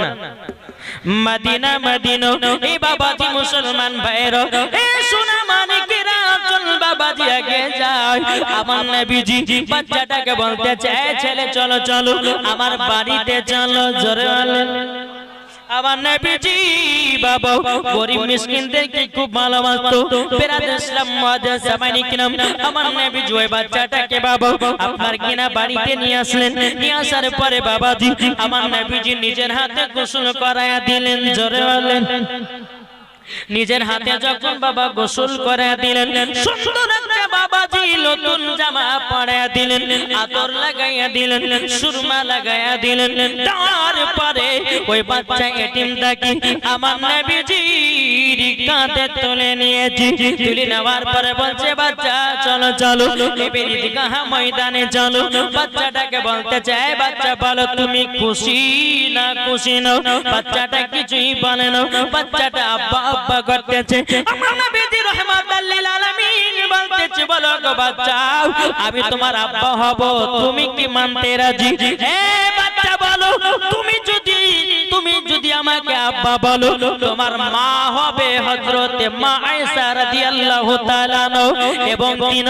না? মদিনা, মদিনো এ বাবাজি মুসলমান ভাইরো এ সোনা মানিকেরা চল বাবাজি আগে যাই আমার নবীজি বাচ্চাটাকে বলতে চায়, ছেলে, চলো চলো, আমার বাড়িতে চলো, জোরে আমার নবীজি নিজের হাতে যখন বাবা গোসল করে দিলেন, সুন্দর বাবাজি নতুন জামা পরায়া দিলেন, আতর লাগাইয়া দিলেন, সুরমা লাগাইয়া দিলেন তারপরে ওই বাচ্চা এটিম থাকি আমার নবীজি কাঁধে তুলে নিয়েছি। তুলে নেওয়ার পরে বলছে, বাচ্চা, চলো চলো। ঈদগাহ ময়দানে চলো। বাচ্চাটাকে বলতে চায়, বাচ্চা, বলো, তুমি খুশি না খুশি না বাচ্চাটা কিছুই বলে না বাচ্চাটা আব্বা আব্বা করতেছে। বলো গো বাচ্চা আমি তোমার আব্বা হব। তুমি কি মানতে রাজি? বাচ্চা বলো, তুমি যদি তুমি যদি আমাকে আব্বা বলো, তোমার মা হবে হযরতে মা আয়েশা রাদিয়াল্লাহু তাআলা এবং তিন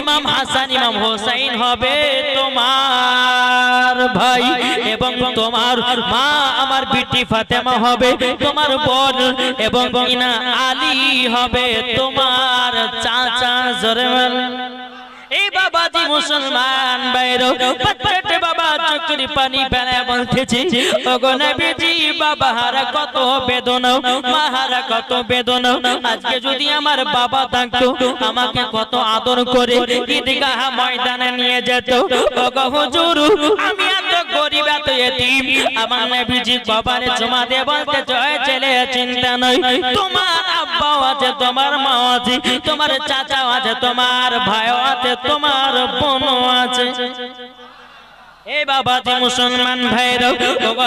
ইমাম হাসান, ইমাম হোসেন হবে তোমার ভাই এবং তোমার মা, আমার বিটি ফাতেমা হবে তোমার বোন এবং কিনা আলী হবে তোমার চাচা জোরে বলেন। এই বাবাজি মুসলমান, বাইরো বাচ্চাটে বাবা চোখের পানি ফেলে বলতেছি। ওগো নবীজি, বাবা হারা কত বেদনা মাহারা কত বেদনা। আজকে যদি আমার বাবা থাকতো, আমাকে কত আদর করে ঈদগাহ ময়দানে নিয়ে যেত। ওগো হুজুর, আমি এত গরিব, এত এতিম। আমার নবীজি কবারে জমা দে বলতে জয় ছেলে, চিন্তা নয়। তোমার আব্বা আছে, তোমার মাও আছে, তোমার চাচাও আছে, তোমার ভাইও আছে, তোমার বোনও আছে। এই তো মুসলমান ভাইরা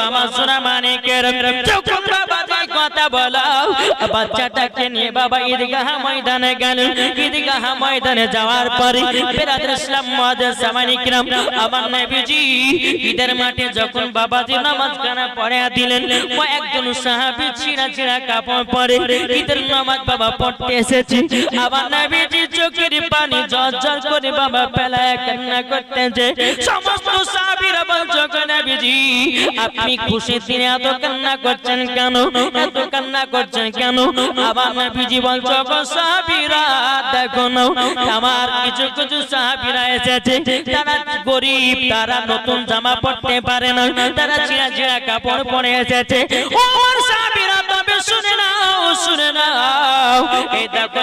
আমার সোনা মানিকের বাবাজি কথা বলো বাচ্চাটাকে নিয়ে বাবা ঈদগাহ ময়দানে গেল। ঈদগাহ ময়দানে যাওয়ার পরে বেরাদ ইসলাম মাদ্রাসা মানিকরাম আমার নবীজি ঈদের মাঠে যখন বাবাজি নামাজ কানা পড়ে দিলেন ও একজন সাহাবী ছিঁড়া ছিঁড়া কাপড় পরে ঈদের নামাজ বাবা পড়তে এসেছে। আমার নবীজি চোখের পানি জল জল করে বাবা পেলায় কান্না করতেছে। সমস্ত সাহাবীরা আপনি খুশির দিনে এত কান্না করছেন কেন? এত কান্না করছেন কেন? সাহাবীরা, দেখো না, আমার কিছু কিছু এসেছে। তারা গরিব, তারা নতুন জামা পরতে পারে না, তারা ছিঁড়া ছিঁড়া কাপড় পরে এসেছে। আমার নাও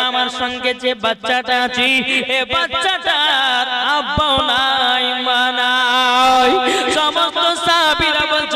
আমার সঙ্গে যে বাচ্চাটা আছে, এ বাচ্চাটার আব্বাও নাই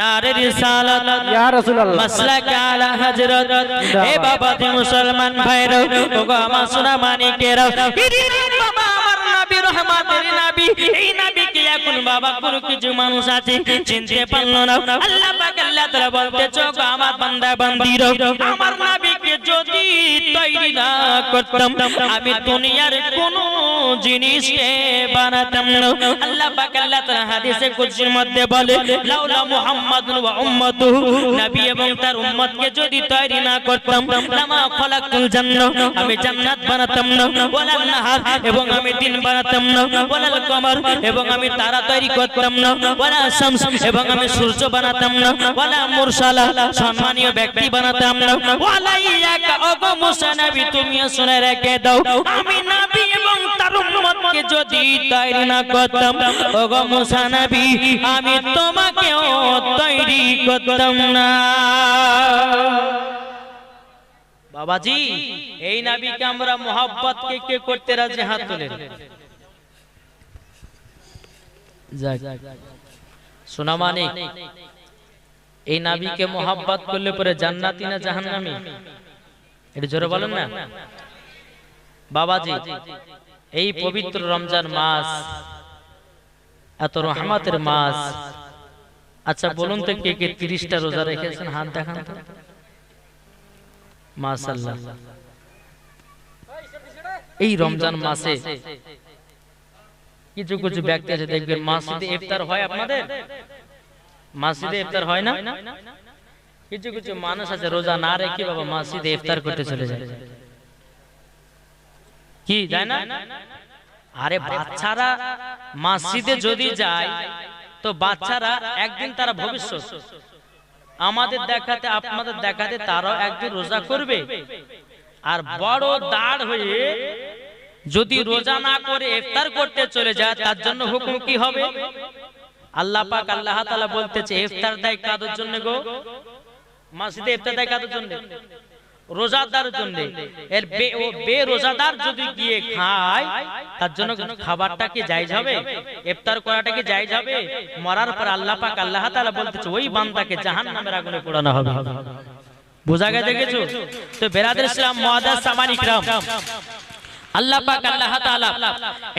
নারে রিসালাত ইয়া রাসূলুল্লাহ। মাসলাক আলা হযরত। এ বাবা তে মুসলমান ভাইরা ওগো আমার সোনা মানিকেরা বাবা আমার নবী রহমাতের নবী। এই নবীকে এখন বাবা কোন কিছু মানুষ আছে চিনতে পারল না। আল্লাহ পাক আল্লাহ তাআলা বলতে চোখ আমার বান্দা বান্দিরা আমার যদি তৈরি না করতাম। আমি দুনিয়ার কোন জিনিসকে বানাতাম আল্লাহ পাক আল্লাহ তাআলা হাদিসে কুদসির মধ্যে বলে, লাউলা মুহাম্মাদুন ওয়া উম্মাতুহু নবী এবং তার উম্মতকে যদি তৈরি না করতাম, লামা জান্নাহ। আমি জান্নাত বানাতাম না নাহার। এবং আমি দিন বানাতাম না, ওয়ালাল কমর। এবং আমি তারা তৈরি করতাম না, ওয়ালা শামস। এবং আমি সূর্য বানাতাম না, ওয়ালা মুরসালা। সম্মানীয় ব্যক্তি বানাতাম না ওয়ালা ইয়াকা ওগো মুসা নবী, তুমি শুনে রেখে দাও। আমি নবী এবং তার উম্মতকে যদি তৈরি না করতাম আমি তোমাকেও তৈরি করতাম না। বাবাজি, এই নাবিকে আমরা মোহাব্বত কে কে করতে রাজি? হাত তোলেন শোনা মানে এই নাবিকে মোহাব্বত করলে পরে জান্নাতি না জাহান্নামী? এটা জোরে বলেন না? বাবাজি এই পবিত্র রমজান মাস এত রহমতের মাস। আচ্ছা বলুন তো কে কে তিরিশটা রোজা রেখেছেন? হাত দেখান তো। এই রমজান মাসে কিছু কিছু ব্যক্তি আছে দেখবেন মাসিদে ইফতার হয় আপনাদের? মাসিদে ইফতার হয় না? কিছু কিছু মানুষ আছে রোজা না রেখে বাবা মাসিদে ইফতার করতে চলে যায়। কি যায় না? আরে বাচ্চারা মসজিদে যদি যায় তো বাচ্চারা একদিন তারা ভবিষ্যৎ। আমাদের দেখাতে আপনাদের দেখাতে তারাও একদিন রোজা করবে। আর বড় দাঁড় হয়ে যদি রোজা না করে ইফতার করতে চলে যায় তার জন্য হুকুম কি হবে? আল্লাহ পাক আল্লাহ তাআলা বলতেছে ইফতার দেয় কাদের জন্য গো? মসজিদে ইফতেদাই কাদের জন্য, রোজাদার জন্য। এর বে রোজাদার যদি গিয়ে খায়, তার জন্য খাবারটা কি জায়েজ হবে? ইফতার করাটা কি জায়েজ হবে? মরার পর আল্লাহ পাক আল্লাহ তাআলা বলতেছে, ওই বান্দাকে জাহান্নামের আগুনে পোড়ানো হবে। বোঝা গেছে কিছু? তো বেরাদের ইসলাম মুআদ্দাস সামান ইকরাম আল্লাহ পাক, আল্লাহ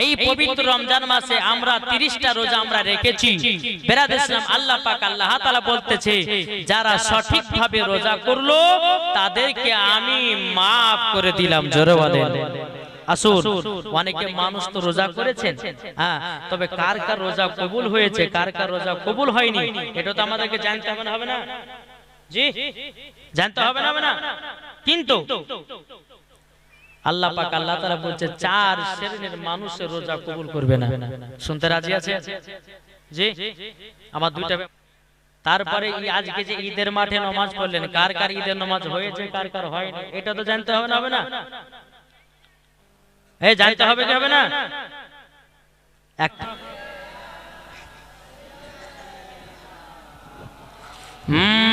এই পবিত্র রমজান মাসে আমরা 30টা রোজা আমরা রেখেছি। বেরাদ ইসলাম আল্লাহ বলতেছে, যারা সঠিকভাবে রোজা করল, তাদেরকে আমি maaf করে দিলাম, জোরে আসুন, অনেকে মানুষ তো রোজা করেছেন হ্যাঁ তবে কার কার রোজা কবুল হয়েছে, কার কার রোজা কবুল হয়নি, এটা তো আমাদেরকে জানতে হবে না জি, জানতে হবে না? কিন্তু আল্লাহ পাক আল্লাহ তাআলা বলছে, চার শ্রেণির মানুষের রোজা কবুল করবে না। শুনতে রাজি আছে জি? আমার দুইটা তারপরে আজকে যে ঈদের মাঠে নামাজ পড়লেন, কার কার ঈদের নামাজ হয়েছে, কার কার হয়নি, এটা তো জানতে হবে না হবে না? এই জানতে হবে কি হবে না? এক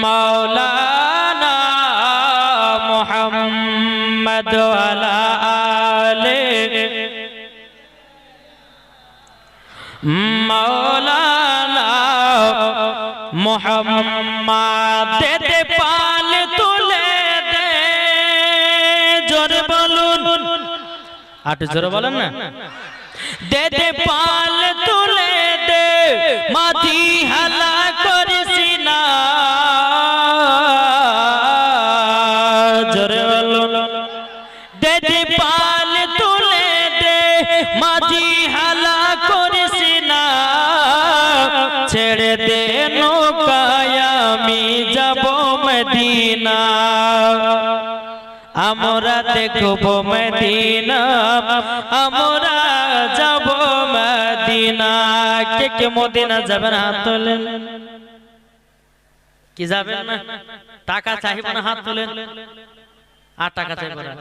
মাওলানা মুহাম্মদ আলে মুহাম্মদ দে পাল তুলে দে। জোরে বলুন। আট জোরে বলেন না। দে দে পাল তুলে দে। মাঝি হালা ছেড়ে দে আমি যাব মদিনা। আমরা দেখব মদিনা, আমরা যাব মদিনা। কে কে মদিনা যাবেন হাত তোলেন? কি যাবেন না? টাকা চাইব না হাত তোলেন? আর টাকা চাইব না।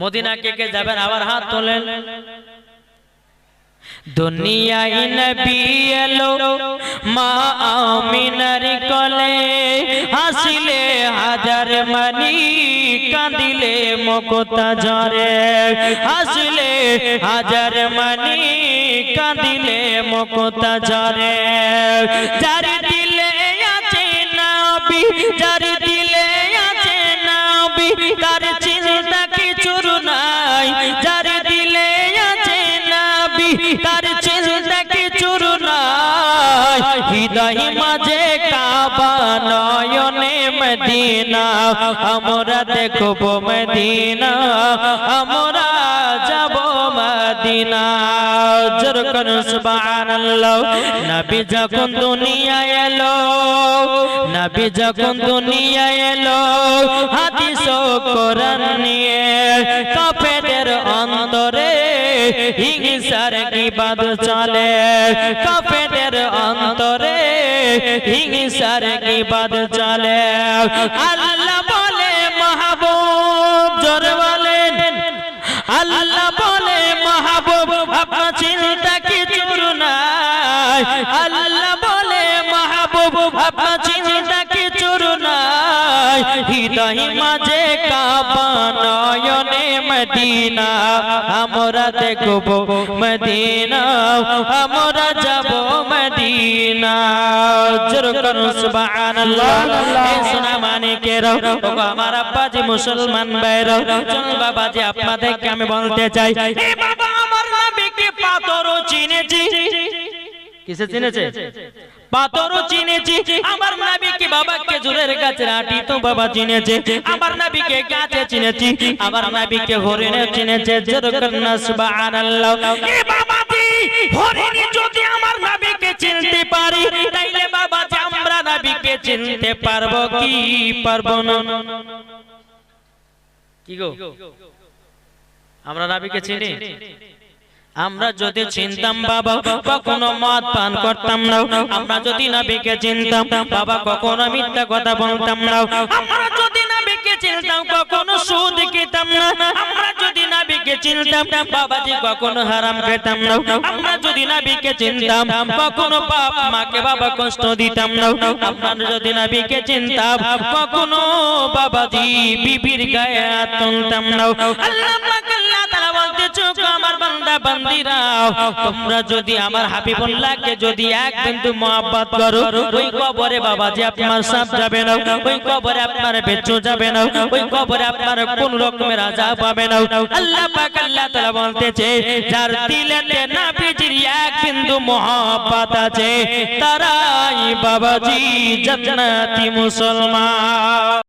মদিনা কে কে যাবেন, আবার হাত তোলেন? দুনিয়ায় নবী মা আমিনার কলে হাসিলে হাজার মানি কাঁদিলে মকতা ঝরে হাসিলে হাজার মানি কাঁদিলে মকতা ঝরে যার দিলে আছে নবী, যার হৃদয় মাঝে কাবা নয়নে মদিনা, আমরা দেখব মদিনা, আমরা যাব মদিনা। জরকন সুবহানাল্লাহ। নবী যখন দুনিয়ায় এলো যখন দুনিয়ায় এলো হাদিস ও কোরআন নিয়ে অন্তরে হিংসার কিবাদ চলে। কাফেরদের অন্তরে হিংসার কিবাদ চলে। আল্লাহ হৃদয় মাঝে কাবা মদিনা। আমরা দেখব মদিনা। আমরা যাব মদিনা। জোর করুন সুবহানাল্লাহ। সোনা মানিকের ও আমার আব্বাজি মুসলমান ভাইরা চল বাবাজি, আপনাদেরকে আমি বলতে চাই। এ বাবা আমার নবীকে চিনেছি। কিসে চিনেছে? পাথরও চিনেছি, আমার নবীকে বাবাকে জুরের কাছে আটি তো বাবা চিনেছে, আমার নবীকে গাছে চিনেছি, আমার নবীকে হরিণে চিনেছে যেরকম না সুবহানাল্লাহ। এ বাবাজি, হরিণে যদি আমার নবীকে চিনতে পারি, তাইলে বাবা কি পারব না। কি আমরা নবীকে চিনি? আমরা যদি চিনতাম বাবা কখনো মদ পান করতাম না। আমরা যদি না নবীকে চিনতাম বাবা কখনো মিথ্যা কথা বলতাম না। আমরা যদি নবীকে চিনতাম কখনো সুদ খেতাম না। চিনতাম বাবাজি কখনো হারাম খেতাম না। আমরা যদি নবীকে চিনতাম, কখনো বাপ মাকে বাবা কষ্ট দিতাম না। আমরা যদি নবীকে চিনতাম, কখনো বাবাজি বিবির গায়ে তুলতাম না। আপনার সাপ যাবে না। ওই কবরে আপনার বেচো যাবে না। ওই কবরে আপনার কোন রকমের আজাব পাবে না। আল্লাহ পাক আল্লাহ বলতেছে যার দিলেতে নাবিজির এক বিন্দু মহব্বত আছে তারাই বাবাজি জান্নাতি মুসলমান।